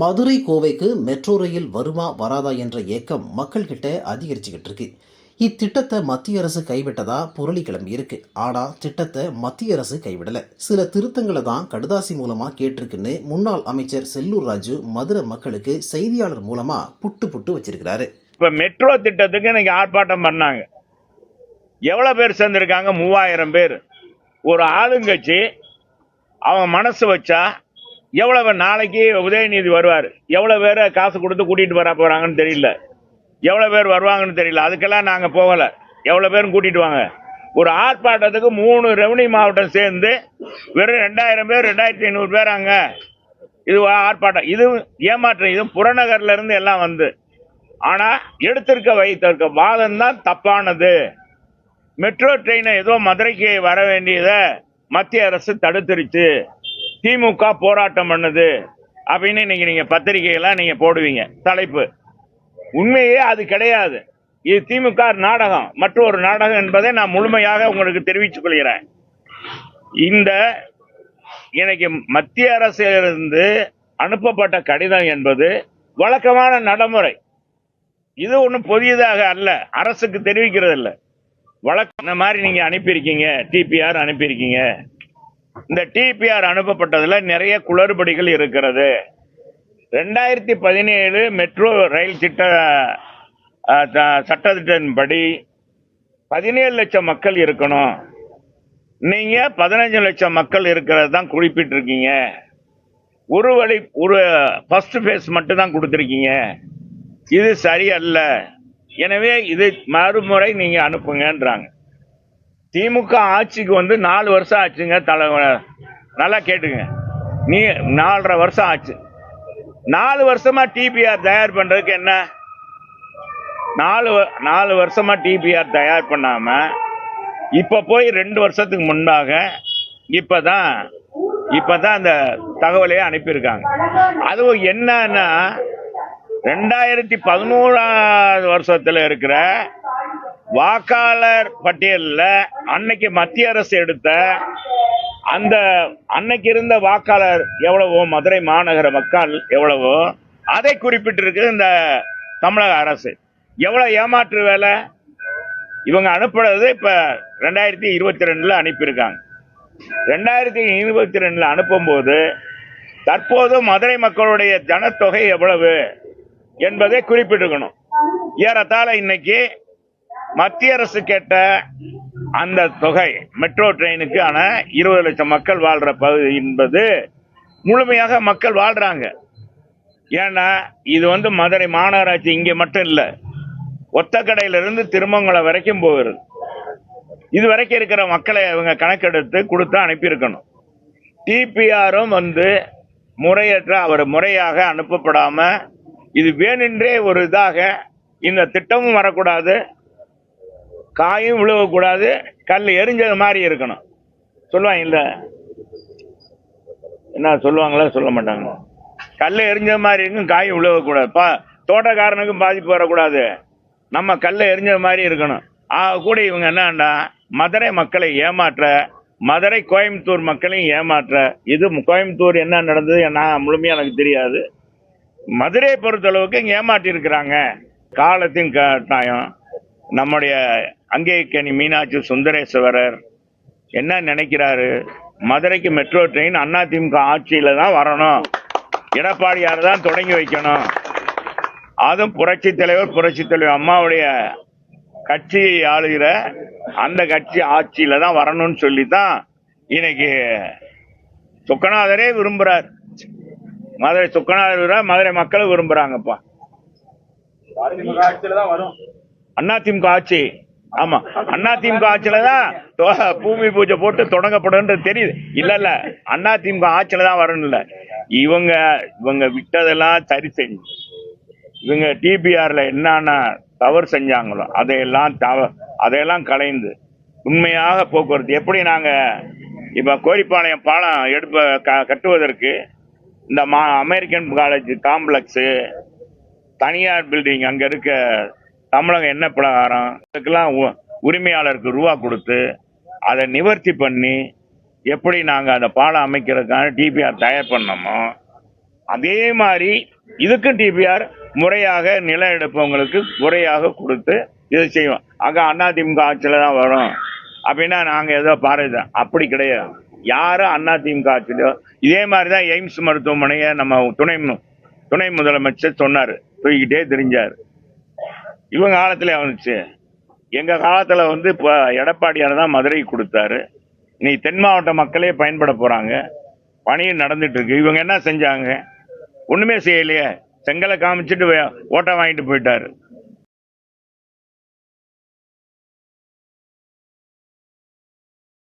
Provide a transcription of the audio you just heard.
மதுரை கோவைக்கு metro rail வருமா வராதா என்ற ஏக்கம் மக்கள்கிட்ட அதிகரிச்சுக்கிட்டு இருக்கு. இத்திட்டத்தை மத்திய அரசு கைவிட்டதா புரளி கிளம்பி இருக்கு. ஆனா திட்டத்தை மத்திய அரசு கைவிடல. சில திருத்தங்களை தான் கடுதாசி மூலமா கேட்டிருக்குன்னு முன்னாள் அமைச்சர் செல்லூர் ராஜு மதுரை மக்களுக்கு செய்தியாளர் மூலமா புட்டு புட்டு வச்சிருக்கிறாரு. இப்ப மெட்ரோ திட்டத்துக்கு இன்னைக்கு ஆர்ப்பாட்டம் பண்ணாங்க. எவ்வளவு பேர் சேர்ந்திருக்காங்க? மூவாயிரம் பேர். ஒரு ஆளுங்கட்சி அவங்க மனசு வச்சா எவ்வளவு நாளைக்கு உதயநிதி வருவார்? எவ்வளவு பேர் காசு கொடுத்து கூட்டிகிட்டு வர போகிறாங்கன்னு தெரியல. எவ்வளோ பேர் வருவாங்கன்னு தெரியல. அதுக்கெல்லாம் நாங்கள் போகலை. எவ்வளோ பேரும் கூட்டிகிட்டு வாங்க. ஒரு ஆர்ப்பாட்டத்துக்கு மூணு ரெவன்யூ மாவட்டம் சேர்ந்து வெறும் ரெண்டாயிரம் பேர் ரெண்டாயிரத்தி ஐநூறு பேர் அங்கே. இது ஆர்ப்பாட்டம். இது ஏமாற்றம். இது புறநகர்லேருந்து எல்லாம் வந்து. ஆனால் எடுத்திருக்க வைத்திருக்க வாதம் தான் தப்பானது. மெட்ரோ ட்ரெயினை ஏதோ மதுரைக்கு வர வேண்டியதை மத்திய அரசு தடுத்துருச்சு. திமுக போராட்டம் பண்ணுது. அப்படின்னு இன்னைக்கு நீங்க பத்திரிகையெல்லாம் நீங்க போடுவீங்க. தலைப்பு. உண்மையே அது கிடையாது. இது திமுக நாடகம். மற்றொரு நாடகம் என்பதை நான் முழுமையாக உங்களுக்கு தெரிவித்துக் கொள்கிறேன். இந்த இன்னைக்கு மத்திய அரசிலிருந்து அனுப்பப்பட்ட கடிதம் என்பது வழக்கமான நடைமுறை. இது ஒன்றும் புதியதாக அல்ல. அரசுக்கு தெரிவிக்கிறது இல்லை வழக்கம் இந்த மாதிரி நீங்க அனுப்பியிருக்கீங்க? டிபிஆர் அனுப்பியிருக்கீங்க. இந்த டிபிஆர் அனுப்பப்பட்டதுல நிறைய குளறுபடிகள் இருக்கிறது. ரெண்டாயிரத்தி பதினேழு மெட்ரோ ரயில் திட்ட சட்டத்திட்டத்தின்படி பதினேழு லட்சம் மக்கள் இருக்கணும். நீங்க பதினஞ்சு லட்சம் மக்கள் இருக்கிறது தான் குறிப்பிட்டிருக்கீங்க. ஒரு வழி ஒரு ஃபர்ஸ்ட் ஃபேஸ் மட்டும் தான் கொடுத்துருக்கீங்க. இது சரியல்ல. எனவே இது மறுமுறை நீங்க அனுப்புங்கன்றாங்க. திமுக ஆட்சிக்கு வந்து நாலு வருஷம் ஆச்சுங்க தலை நல்லா கேட்டுங்க. நீ நாலரை வருஷம் ஆச்சு. நாலு வருஷமா டிபிஆர் தயார் பண்றதுக்கு என்ன? நாலு வ- நாலு வருஷமா டிபிஆர் தயார் பண்ணாம இப்ப போய் ரெண்டு வருஷத்துக்கு முன்பாக இப்பதான் இப்பதான் அந்த தகவலையே அனுப்பியிருக்காங்க. அதுவும் என்னன்னா ரெண்டாயிரத்தி பதினோராவது வருஷத்துல இருக்கிற வாக்காளர் பட்டியலில் அன்னைக்கு மத்திய அரசு எடுத்த அந்த அன்னைக்கு இருந்த வாக்காளர் எவ்வளவோ மதுரை மாநகர மக்கள் எவ்வளவோ அதை குறிப்பிட்டிருக்கு இந்த தமிழக அரசு. எவ்வளவு ஏமாற்று வேலை? இவங்க அனுப்புறது இப்ப ரெண்டாயிரத்தி இருபத்தி ரெண்டுல அனுப்பியிருக்காங்க. ரெண்டாயிரத்தி இருபத்தி ரெண்டுல அனுப்பும்போது தற்போது மதுரை மக்களுடைய ஜனத்தொகை எவ்வளவு என்பதை குறிப்பிட்டிருக்கணும். ஏறத்தாழ இன்னைக்கு மத்திய அரசு கேட்ட அந்த தொகை மெட்ரோ ட்ரெயினுக்கான இருபது லட்சம் மக்கள் வாழ்ற பகுதி என்பது முழுமையாக மக்கள் வாழ்றாங்க. ஏன்னா இது வந்து மதுரை மாநகராட்சி இங்கே மட்டும் இல்லை ஒத்தக்கடையிலிருந்து திருமங்கலம் வரைக்கும் போகிறது. இது வரைக்கும் இருக்கிற மக்களை இவங்க கணக்கெடுத்து கொடுத்து அனுப்பியிருக்கணும். டிபிஆரும் வந்து முறையற்ற அவர் முறையாக அனுப்பப்படாமல் இது வேணுன்றே ஒரு இதாக இந்த திட்டமும் வரக்கூடாது. காயும் விழுவக்கூடாது கல் எரிஞ்சது மாதிரி இருக்கணும். சொல்லுவாங்கல்ல என்ன சொல்லுவாங்களா சொல்ல மாட்டாங்க. கல் எரிஞ்சது மாதிரி இருக்கும் காயும் விழுவக்கூடாது பா தோட்டக்காரனுக்கும் பாதிப்பு வரக்கூடாது. நம்ம கல் எரிஞ்சது மாதிரி இருக்கணும். ஆக கூட இவங்க என்னன்னா மதுரை மக்களை ஏமாற்ற மதுரை கோயம்புத்தூர் மக்களையும் ஏமாற்ற. இது கோயம்புத்தூர் என்ன நடந்தது நான் முழுமையாக எனக்கு தெரியாது. மதுரையை பொறுத்தளவுக்கு இங்கே ஏமாற்றிருக்கிறாங்க காலத்தின் கட்டாயம். நம்முடைய அங்கேக்கனி மீனாட்சி சுந்தரேஸ்வரர் என்ன நினைக்கிறாரு? மதுரைக்கு மெட்ரோ ட்ரெயின் அதிமுக ஆட்சியில தான் வரணும். எடப்பாடியார் தான் தொடங்கி வைக்கணும். அதுவும் புரட்சி தலைவர் புரட்சி தலைவர் அம்மாவுடைய கட்சியை ஆளுகிற அந்த கட்சி ஆட்சியில தான் வரணும்னு சொல்லி தான் இன்னைக்கு சுக்கநாதரே விரும்புறார். மதுரை சுக்கநாதர் விரும்புறார், மதுரை மக்களும் விரும்புறாங்கப்பா. அதிமுக ஆட்சியில தான் வரும். அதிமுக ஆட்சி. ஆமா அதிமுக ஆட்சியில தான் பூமி பூஜை போட்டு தொடங்கப்படும் தெரியுது. இல்ல இல்ல அதிமுக ஆட்சியில தான் வரணும் இல்ல. இவங்க இவங்க விட்டதெல்லாம் சரி செஞ்சு. இவங்க டிபிஆர்ல என்னென்ன தவறு செஞ்சாங்களோ அதையெல்லாம் தவ அதையெல்லாம் கலைந்து உண்மையாக போக்குவரத்து. எப்படி நாங்க இப்ப கோரிப்பாளையம் பாலம் எடுப்ப க- கட்டுவதற்கு இந்த மா அமெரிக்கன் காலேஜ் காம்ப்ளெக்ஸு தனியார் பில்டிங் அங்க இருக்க தமிழகம் என்ன பிரகாரம்? இதுக்கெல்லாம் உ- உரிமையாளருக்கு ரூபா கொடுத்து அதை நிவர்த்தி பண்ணி எப்படி நாங்கள் அந்த பாலம் அமைக்கிறதுக்கான டிபிஆர் தயார் பண்ணோமோ அதே மாதிரி இதுக்கும் டிபிஆர் முறையாக நிலம் எடுப்பவங்களுக்கு முறையாக கொடுத்து இதை செய்வோம். அங்கே அதிமுக ஆட்சியில் தான் வரும். அப்படின்னா நாங்கள் ஏதோ பாருது அப்படி கிடையாது. யாரும் அதிமுக ஆட்சியிலோ இதே மாதிரி தான் எய்ம்ஸ் மருத்துவமனையை நம்ம துணை துணை முதலமைச்சர் சொன்னார். தூக்கிட்டே தெரிஞ்சார். இவங்க காலத்தில் வந்துச்சு எங்கள் காலத்தில் வந்து இப்போ எடப்பாடியார் தான் மதுரை கொடுத்தாரு. நீ தென் மாவட்ட மக்களே பயன்பட போகிறாங்க பணியும் நடந்துட்டுருக்கு இவங்க என்ன செஞ்சாங்க? ஒன்றுமே செய்யலையே. செங்கலை காமிச்சிட்டு ஓட்டை வாங்கிட்டு போயிட்டாரு.